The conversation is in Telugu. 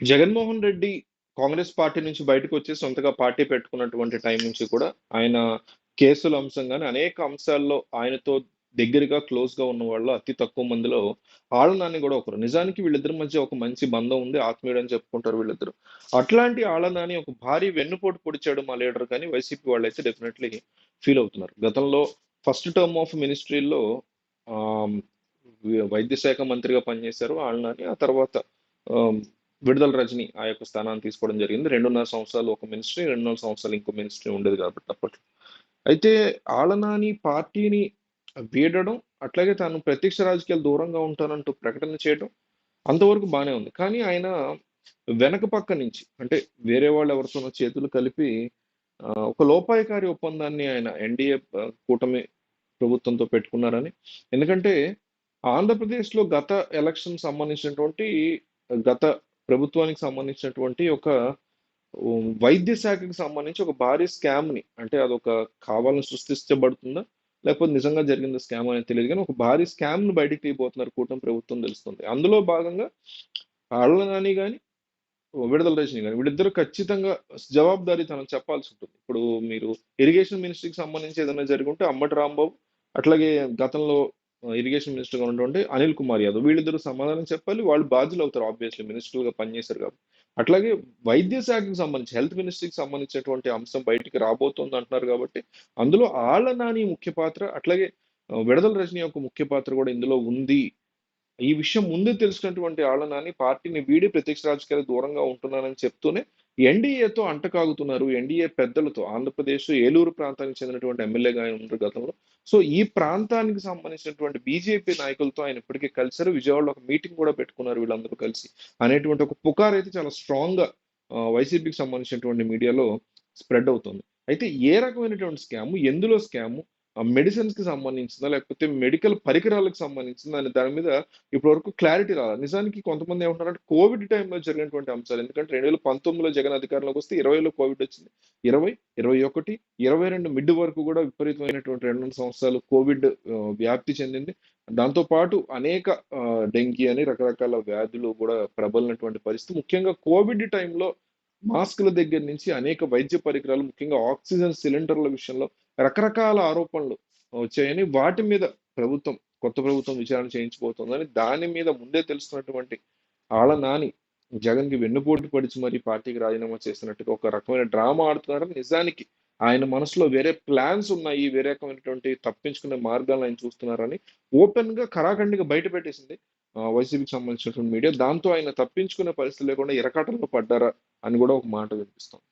జగన్మోహన్ రెడ్డి కాంగ్రెస్ పార్టీ నుంచి బయటకు వచ్చి సొంతగా పార్టీ పెట్టుకున్నటువంటి టైం నుంచి కూడా ఆయన కేసుల అంశం కానీ అనేక అంశాల్లో ఆయనతో దగ్గరగా క్లోజ్గా ఉన్న వాళ్ళు అతి తక్కువ మందిలో ఆళ్ళనాని కూడా ఒకరు. నిజానికి వీళ్ళిద్దరి మధ్య ఒక మంచి బంధం ఉంది ఆత్మీయుడు అని చెప్పుకుంటారు వీళ్ళిద్దరు. అట్లాంటి ఆళ్ళనాని ఒక భారీ వెన్నుపోటు పొడిచాడు మా లీడర్ కానీ వైసీపీ వాళ్ళు అయితే డెఫినెట్లీ ఫీల్ అవుతున్నారు. గతంలో ఫస్ట్ టర్మ్ ఆఫ్ మినిస్ట్రీలో వైద్య శాఖ మంత్రిగా పనిచేశారు ఆళ్ళనాని ఆ తర్వాత విడుదల రజని ఆ యొక్క స్థానాన్ని తీసుకోవడం జరిగింది. రెండున్నర సంవత్సరాలు ఒక మినిస్ట్రీ రెండున్నర సంవత్సరాలు ఇంకో మినిస్ట్రీ ఉండేది కాబట్టి అప్పట్లో. అయితే ఆలనాని పార్టీని వీడడం అట్లాగే తాను ప్రత్యక్ష రాజకీయాలు దూరంగా ఉంటానంటూ ప్రకటన చేయడం అంతవరకు బాగానే ఉంది. కానీ ఆయన వెనక పక్క నుంచి అంటే వేరే వాళ్ళు ఎవరితోనో చేతులు కలిపి ఒక లోపాయకారి ఒప్పందాన్ని ఆయన ఎన్డీఏ కూటమి ప్రభుత్వంతో పెట్టుకున్నారని. ఎందుకంటే ఆంధ్రప్రదేశ్లో గత ఎలక్షన్ సంబంధించినటువంటి గత ప్రభుత్వానికి సంబంధించినటువంటి ఒక వైద్య శాఖకి సంబంధించి ఒక భారీ స్కామ్ని అంటే అదొక కావాలని సృష్టించబడుతుందా? లేకపోతే నిజంగా జరిగింది స్కామ్ అనేది తెలియదు. కానీ ఒక భారీ స్కామ్ను బయటికి తీయబోతున్నారు కూటమి ప్రభుత్వం తెలుస్తుంది. అందులో భాగంగా ఆళ్ళ నాని కానీ విడుదల రజని కానీ వీళ్ళిద్దరూ ఖచ్చితంగా జవాబుదారీతనం చెప్పాల్సి ఉంటుంది. ఇప్పుడు మీరు ఇరిగేషన్ మినిస్ట్రీకి సంబంధించి ఏదైనా జరిగి ఉంటే అమ్మటి రాంబాబు అట్లాగే గతంలో ఇరిగేషన్ మినిస్టర్గా ఉన్నటువంటి అనిల్ కుమార్ యాదవ్. వీళ్ళిద్దరు సమాధానం చెప్పాలి. వాళ్ళు బాధ్యులు అవుతారు ఆబ్వియస్లీ మినిస్టర్గా పనిచేశారు కాబట్టి. అట్లాగే వైద్య శాఖకు సంబంధించి హెల్త్ మినిస్ట్రీకి సంబంధించినటువంటి అంశం బయటికి రాబోతోంది అంటున్నారు కాబట్టి అందులో ఆళ్ళ నాని ముఖ్య పాత్ర అట్లాగే విడదల విడుదల రజని యొక్క ముఖ్య పాత్ర కూడా ఇందులో ఉంది. ఈ విషయం ముందే తెలిసినటువంటి ఆళ్ళ నాని పార్టీని వీడి ప్రత్యక్ష రాజకీయాలు దూరంగా ఉంటున్నానని చెప్తూనే ఎన్డీఏతో అంటకాగుతున్నారు. ఎన్డీఏ పెద్దలతో ఆంధ్రప్రదేశ్ ఏలూరు ప్రాంతానికి చెందినటువంటి ఎమ్మెల్యేగా ఆయన ఉన్నారు గతంలో. సో ఈ ప్రాంతానికి సంబంధించినటువంటి బీజేపీ నాయకులతో ఆయన ఇప్పటికే కలిశారు. విజయవాడలో ఒక మీటింగ్ కూడా పెట్టుకున్నారు వీళ్ళందరూ కలిసి. అనేటువంటి ఒక పుకార్ అయితే చాలా స్ట్రాంగ్గా వైసీపీకి సంబంధించినటువంటి మీడియాలో స్ప్రెడ్ అవుతుంది. అయితే ఏ రకమైనటువంటి స్కాము? ఎందులో స్కాము? మెడిసిన్స్కి సంబంధించిందా? లేకపోతే మెడికల్ పరికరాలకు సంబంధించిందా? అనే దాని మీద ఇప్పటి వరకు క్లారిటీ రాలి. నిజానికి కొంతమంది ఏమంటారంటే కోవిడ్ టైంలో జరిగినటువంటి అంశాలు. ఎందుకంటే రెండు వేల పంతొమ్మిదిలో జగన్ అధికారంలోకి వస్తే ఇరవైలో కోవిడ్ వచ్చింది. ఇరవై ఇరవై ఒకటి ఇరవై రెండు మిడ్ వరకు కూడా విపరీతమైనటువంటి రెండు సంవత్సరాలు కోవిడ్ వ్యాప్తి చెందింది. దాంతో పాటు అనేక డెంగీ అని రకరకాల వ్యాధులు కూడా ప్రబలినటువంటి పరిస్థితి. ముఖ్యంగా కోవిడ్ టైంలో మాస్కుల దగ్గర నుంచి అనేక వైద్య పరికరాలు ముఖ్యంగా ఆక్సిజన్ సిలిండర్ల విషయంలో రకరకాల ఆరోపణలు వచ్చాయని వాటి మీద ప్రభుత్వం కొత్త ప్రభుత్వం విచారణ చేయించబోతోందని దాని మీద ముందే తెలుస్తున్నటువంటి ఆళ్ళ నాని జగన్కి వెన్నుపోటు పడిచి మరి పార్టీకి రాజీనామా చేసినట్టుగా ఒక రకమైన డ్రామా ఆడుతున్నారని నిజానికి ఆయన మనసులో వేరే ప్లాన్స్ ఉన్నాయి వేరే రకమైనటువంటి తప్పించుకునే మార్గాలను ఆయన చూస్తున్నారని ఓపెన్గా ఖరాఖండిగా బయట పెట్టేసింది వైసీపీకి సంబంధించినటువంటి మీడియా. దాంతో ఆయన తప్పించుకునే పరిస్థితి లేకుండా ఇరకాటంలో పడ్డారా అని కూడా ఒక మాట వినిపిస్తుంది.